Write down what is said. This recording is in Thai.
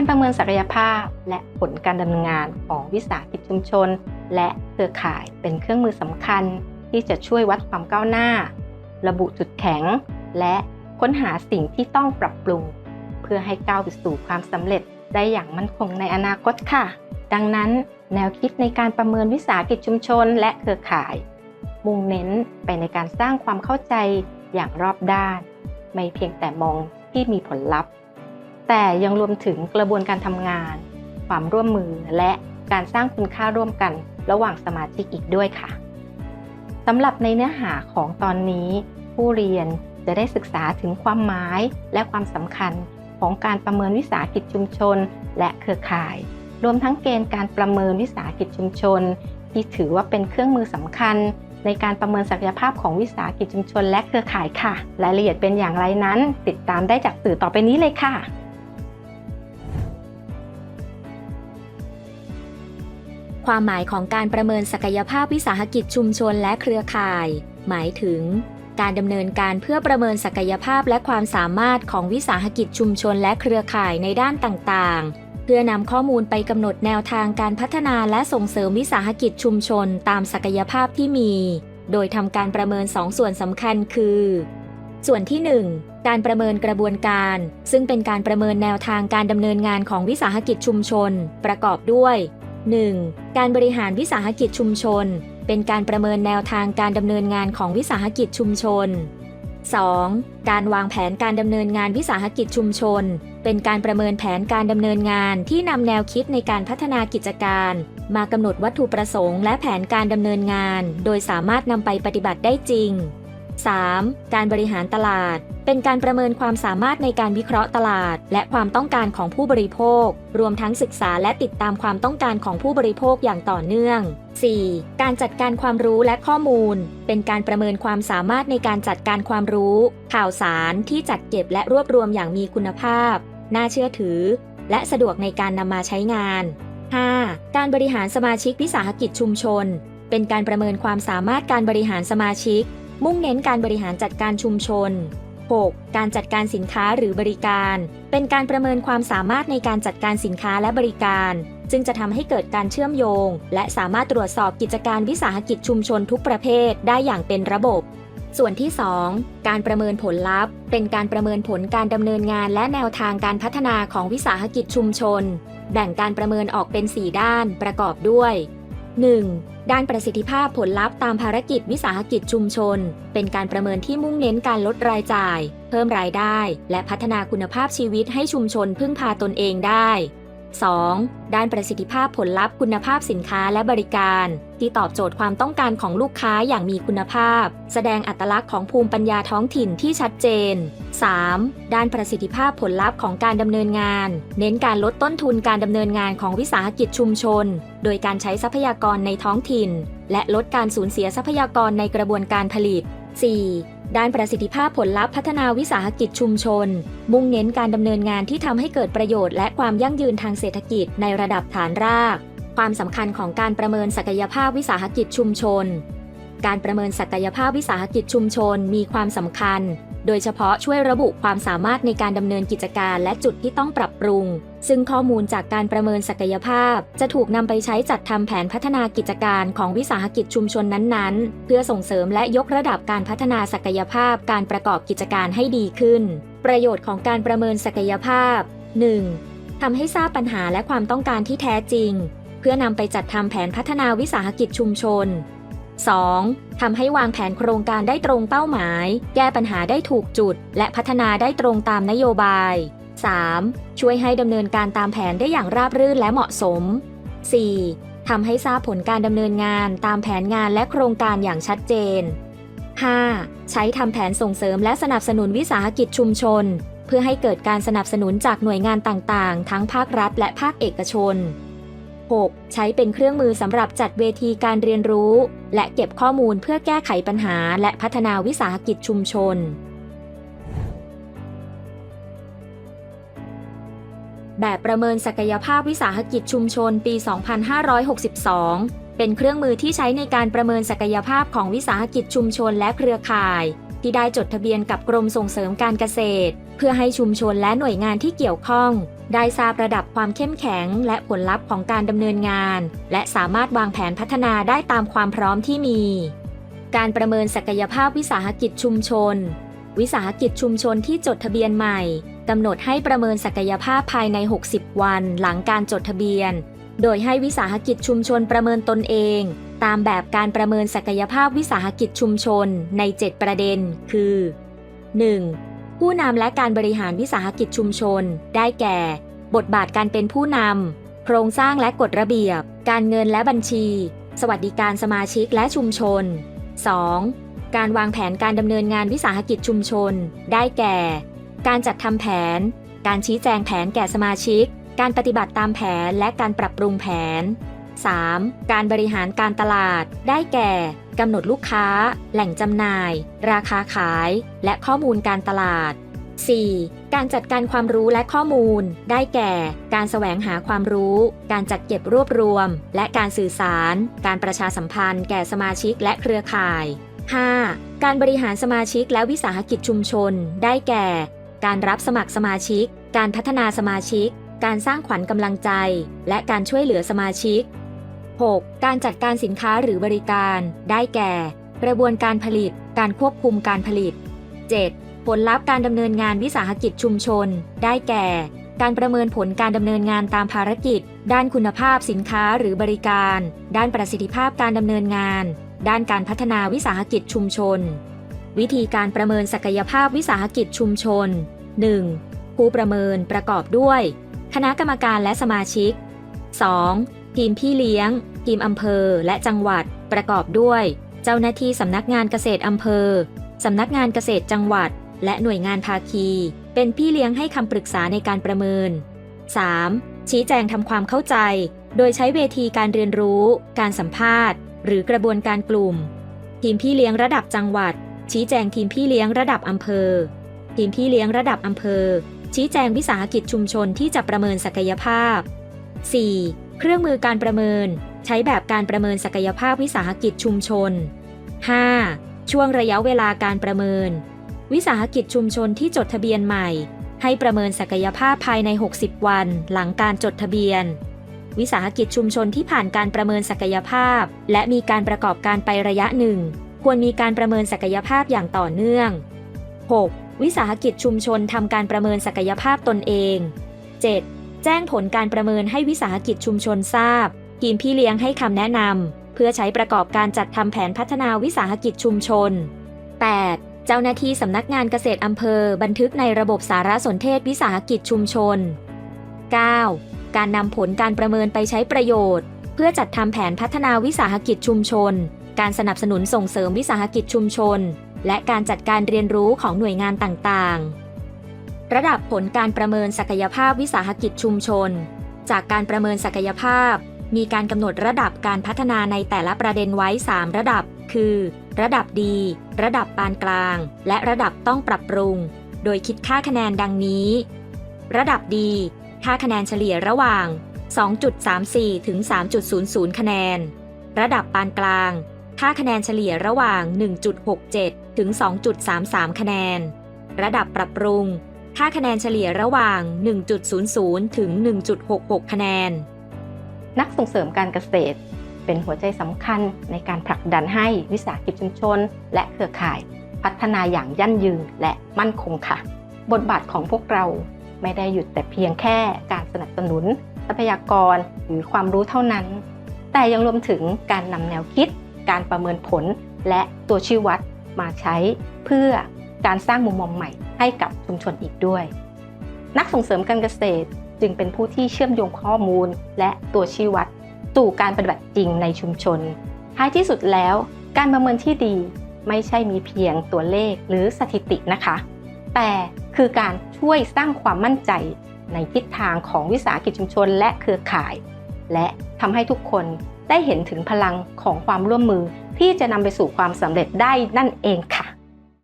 การประเมินศักยภาพ และผลการดำเนินงานของวิสาหกิจชุมชน และเครือข่ายเป็นเครื่องมือสำคัญ ที่จะช่วยวัดความก้าวหน้า ระบุจุดแข็ง และค้นหาสิ่งที่ต้องปรับปรุง เพื่อให้ก้าวไปสู่ความสำเร็จได้อย่างมั่นคงในอนาคตค่ะ ดังนั้นแนวคิดในการประเมินวิสาหกิจชุมชน และเครือข่าย มุ่งเน้นไปในการสร้างความเข้าใจอย่างรอบด้าน ไม่เพียงแต่มองที่มีผลลัพธ์ แต่ยังรวมถึงกระบวนการทำงาน ความร่วมมือและการสร้างคุณค่าร่วมกันระหว่างสมาชิกอีกด้วยค่ะสำหรับในเนื้อหาของตอนนี้ ผู้เรียนจะได้ศึกษาถึงความหมายและความสำคัญของการประเมินวิสาหกิจชุมชน และเครือข่าย รวมทั้งเกณฑ์การประเมินวิสาหกิจชุมชน ที่ถือว่าเป็นเครื่องมือสำคัญ ในการประเมินศักยภาพของวิสาหกิจชุมชน และเครือข่ายค่ะ รายละเอียดเป็นอย่างไรนั้น ติดตามได้จากสื่อต่อไปนี้เลยค่ะ ความหมายของการประเมินศักยภาพวิสาหกิจชุมชนและเครือข่าย หมายถึง การดำเนินการเพื่อประเมินศักยภาพและความสามารถของวิสาหกิจชุมชนและเครือข่ายในด้านต่างๆ เพื่อนำข้อมูลไปกำหนดแนวทางการพัฒนาและส่งเสริมวิสาหกิจชุมชนตามศักยภาพที่มี โดยทำการประเมิน 2ส่วนสำคัญคือ ส่วนที่ 1การประเมินกระบวนการ ซึ่งเป็นการประเมินแนวทางการดำเนินงานของวิสาหกิจชุมชน ประกอบด้วย 1. การบริหารวิสาหกิจชุมชน เป็นการประเมินแนวทางการดำเนินงานของวิสาหกิจชุมชน 2. การวางแผนการดำเนินงานวิสาหกิจชุมชน เป็นการประเมินแผนการดำเนินงานที่นำแนวคิดในการพัฒนากิจการ มากำหนดวัตถุประสงค์และแผนการดำเนินงาน โดยสามารถนำไปปฏิบัติได้จริง 3. การบริหารตลาด เป็นการประเมินความสามารถในการวิเคราะห์ตลาด และความต้องการของผู้บริโภค รวมทั้งศึกษาและติดตามความต้องการของผู้บริโภคอย่างต่อเนื่อง 4. การจัดการความรู้และข้อมูล เป็นการประเมินความสามารถในการจัดการความรู้ ข่าวสารที่จัดเก็บและรวบรวมอย่างมีคุณภาพ น่าเชื่อถือ และสะดวกในการนำมาใช้งาน 5. การบริหารสมาชิกวิสาหกิจชุมชน เป็นการประเมินความสามารถการบริหารสมาชิก มุ่งเน้นการบริหารจัดการชุมชน 6. การจัดการสินค้าหรือบริการ เป็นการประเมินความสามารถในการจัดการสินค้าและบริการ จึงจะทำให้เกิดการเชื่อมโยง และสามารถตรวจสอบกิจการวิสาหกิจชุมชนทุกประเภทได้อย่างเป็นระบบ ส่วนที่ 2 การประเมินผลลัพธ์ เป็นการประเมินผลการดำเนินงานและแนวทางการพัฒนาของวิสาหกิจชุมชน แบ่งการประเมินออกเป็น 4 ด้านประกอบด้วย 1. ด้านประสิทธิภาพผลลัพธ์ตามภารกิจวิสาหกิจชุมชน เป็นการประเมินที่มุ่งเน้นการลดรายจ่าย เพิ่มรายได้ และพัฒนาคุณภาพชีวิตให้ชุมชนพึ่งพาตนเองได้ 2. ด้านประสิทธิภาพผลลัพธ์คุณภาพสินค้าและบริการ ที่ตอบโจทย์ความต้องการของลูกค้าอย่างมีคุณภาพ แสดงอัตลักษณ์ของภูมิปัญญาท้องถิ่นที่ชัดเจน 3. ด้านประสิทธิภาพผลลัพธ์ของการดำเนินงาน เน้นการลดต้นทุนการดำเนินงานของวิสาหกิจชุมชน โดยการใช้ทรัพยากรในท้องถิ่น และลดการสูญเสียทรัพยากรในกระบวนการผลิต 4. ด้านประสิทธิภาพผลลัพธ์พัฒนาวิสาหกิจชุมชน มุ่งเน้นการดำเนินงานที่ทำให้เกิดประโยชน์และความยั่งยืนทางเศรษฐกิจในระดับฐานราก ความสำคัญของการประเมินศักยภาพวิสาหกิจชุมชน การประเมินศักยภาพวิสาหกิจชุมชนมีความสำคัญ โดยเฉพาะช่วยระบุความสามารถในการดำเนินกิจการและจุดที่ต้องปรับปรุง ซึ่งข้อมูลจากการประเมินศักยภาพ จะถูกนำไปใช้จัดทำแผนพัฒนากิจการของวิสาหกิจชุมชนนั้นๆ เพื่อส่งเสริมและยกระดับการพัฒนาศักยภาพการประกอบกิจการให้ดีขึ้น ประโยชน์ของการประเมินศักยภาพ 1. ทำให้ทราบปัญหาและความต้องการที่แท้จริง เพื่อนำไปจัดทำแผนพัฒนาวิสาหกิจชุมชน 2. ทำให้วางแผนโครงการได้ตรงเป้าหมาย แก้ปัญหาได้ถูกจุด และพัฒนาได้ตรงตามนโยบาย 3. ช่วยให้ดำเนินการตามแผนได้อย่างราบรื่นและเหมาะสม 4. ทำให้ทราบผลการดำเนินงานตามแผนงานและโครงการอย่างชัดเจน 5. ใช้ทำแผนส่งเสริมและสนับสนุนวิสาหกิจชุมชน เพื่อให้เกิดการสนับสนุนจากหน่วยงานต่างๆ ทั้งภาครัฐและภาคเอกชน 6. ใช้เป็นเครื่องมือสำหรับจัดเวทีการเรียนรู้ และเก็บข้อมูลเพื่อแก้ไขปัญหาและพัฒนาวิสาหกิจชุมชน แบบประเมินศักยภาพวิสาหกิจชุมชนปี 2562 เป็นเครื่องมือที่ใช้ในการประเมินศักยภาพของวิสาหกิจชุมชนและเครือข่าย ที่ได้จดทะเบียนกับกรมส่งเสริมการเกษตร เพื่อให้ชุมชนและหน่วยงานที่เกี่ยวข้อง ได้ทราบระดับความเข้มแข็ง และผลลัพธ์ของการดำเนินงาน และสามารถวางแผนพัฒนาได้ตามความพร้อมที่มี การประเมินศักยภาพวิสาหกิจชุมชน วิสาหกิจชุมชนที่จดทะเบียนใหม่กำหนดให้ประเมินศักยภาพภายใน 60 วันหลังการจดทะเบียน โดยให้วิสาหกิจชุมชนประเมินตนเอง ตามแบบการประเมินศักยภาพวิสาหกิจชุมชนใน 7 ประเด็น คือ 1. ผู้นำและการบริหารวิสาหกิจชุมชน ได้แก่ บทบาทการเป็นผู้นำโครงสร้างและกฎระเบียบ การเงินและบัญชี สวัสดิการสมาชิกและชุมชน 2. การวางแผนการดำเนินงานวิสาหกิจชุมชน ได้แก่ การจัดทำแผน การชี้แจงแผนแก่สมาชิก การปฏิบัติตามแผนและการปรับปรุงแผน 3. การบริหารการตลาด ได้แก่กำหนดลูกค้า แหล่งจำหน่าย ราคาขาย และข้อมูลการตลาด 4. การจัดการความรู้และข้อมูล ได้แก่ การแสวงหาความรู้ การจัดเก็บรวบรวม และการสื่อสาร การประชาสัมพันธ์แก่สมาชิกและเครือข่าย 5. การบริหารสมาชิกและวิสาหกิจชุมชน ได้แก่ การรับสมัครสมาชิก การพัฒนาสมาชิก การสร้างขวัญกำลังใจ และการช่วยเหลือสมาชิก 6. การจัดการสินค้าหรือบริการ ได้แก่ กระบวนการผลิต การควบคุมการผลิต 7. ผลลัพธ์การดำเนินงานวิสาหกิจชุมชน ได้แก่ การประเมินผลการดำเนินงานตามภารกิจ ด้านคุณภาพสินค้าหรือบริการ ด้านประสิทธิภาพการดำเนินงาน ด้านการพัฒนาวิสาหกิจชุมชน วิธีการประเมินศักยภาพวิสาหกิจชุมชน 1. ผู้ประเมินประกอบด้วย คณะกรรมการและสมาชิก 2. ทีมพี่เลี้ยง ทีมอำเภอและจังหวัด ประกอบด้วย เจ้าหน้าที่สำนักงานเกษตรอำเภอสำนักงานเกษตรจังหวัด และหน่วยงานภาคี เป็นพี่เลี้ยงให้คำปรึกษาในการประเมิน 3. ชี้แจงทำความเข้าใจ โดยใช้เวทีการเรียนรู้ การสัมภาษณ์ หรือกระบวนการกลุ่ม ทีมพี่เลี้ยงระดับจังหวัด ชี้แจงทีมพี่เลี้ยงระดับอำเภอ ทีมพี่เลี้ยงระดับอำเภอ ชี้แจงวิสาหกิจชุมชนที่จะประเมินศักยภาพ 4. เครื่องมือการประเมิน ใช้แบบการประเมินศักยภาพวิสาหกิจชุมชน 5. ช่วงระยะเวลาการประเมิน วิสาหกิจชุมชนที่จดทะเบียนใหม่ ให้ประเมินศักยภาพภายใน 60 วัน หลังการจดทะเบียน วิสาหกิจชุมชนที่ผ่านการประเมินศักยภาพ และมีการประกอบการไประยะหนึ่ง ควรมีการประเมินศักยภาพอย่างต่อเนื่อง 6. วิสาหกิจชุมชนทำการประเมินศักยภาพตนเอง 7. แจ้งผลการประเมินให้วิสาหกิจชุมชนทราบ ทีมพี่เลี้ยงให้คำแนะนำเพื่อใช้ประกอบการจัดทำแผนพัฒนาวิสาหกิจชุมชน 8. เจ้าหน้าที่สำนักงานเกษตรอำเภอ บันทึกในระบบสารสนเทศวิสาหกิจชุมชน 9. การนำผลการประเมินไปใช้ประโยชน์ เพื่อจัดทำแผนพัฒนาวิสาหกิจชุมชน การสนับสนุนส่งเสริมวิสาหกิจชุมชน และการจัดการเรียนรู้ของหน่วยงานต่างๆ ระดับผลการประเมินศักยภาพวิสาหกิจชุมชน จากการประเมินศักยภาพ มีการกำหนดระดับการพัฒนาในแต่ละประเด็นไว้ 3 ระดับ คือ ระดับดี ระดับปานกลาง และระดับต้องปรับปรุง โดยคิดค่าคะแนนดังนี้ ระดับดี ค่าคะแนนเฉลี่ยระหว่าง 2.34 ถึง 3.00 คะแนน ระดับปานกลาง ค่าคะแนนเฉลี่ยระหว่าง 1.67 ถึง 2.33 คะแนน ระดับปรับปรุง ค่าคะแนนเฉลี่ยระหว่าง 1.00 ถึง 1.66 คะแนน นักส่งเสริมการเกษตร เป็นหัวใจสำคัญในการผลักดันให้วิสาหกิจชุมชน และเครือข่าย พัฒนาอย่างยั่งยืนและมั่นคงค่ะ บทบาทของพวกเราไม่ได้หยุดแต่เพียงแค่การสนับสนุน ทรัพยากรหรือความรู้เท่านั้น แต่ยังรวมถึงการนำแนวคิด การประเมินผล และตัวชี้วัดมาใช้เพื่อการสร้างมุมมองใหม่ ให้กับชุมชนอีกด้วย นักส่งเสริมการเกษตรจึงเป็นผู้ที่เชื่อมโยงข้อมูลและตัวชี้วัดสู่การปฏิบัติจริงในชุมชน ท้ายที่สุดแล้ว การประเมินที่ดีไม่ใช่มีเพียงตัวเลขหรือสถิตินะคะ แต่คือการช่วยสร้างความมั่นใจในทิศทางของวิสาหกิจชุมชนและเครือข่าย และทำให้ทุกคนได้เห็นถึงพลังของความร่วมมือที่จะนำไปสู่ความสำเร็จได้นั่นเองค่ะ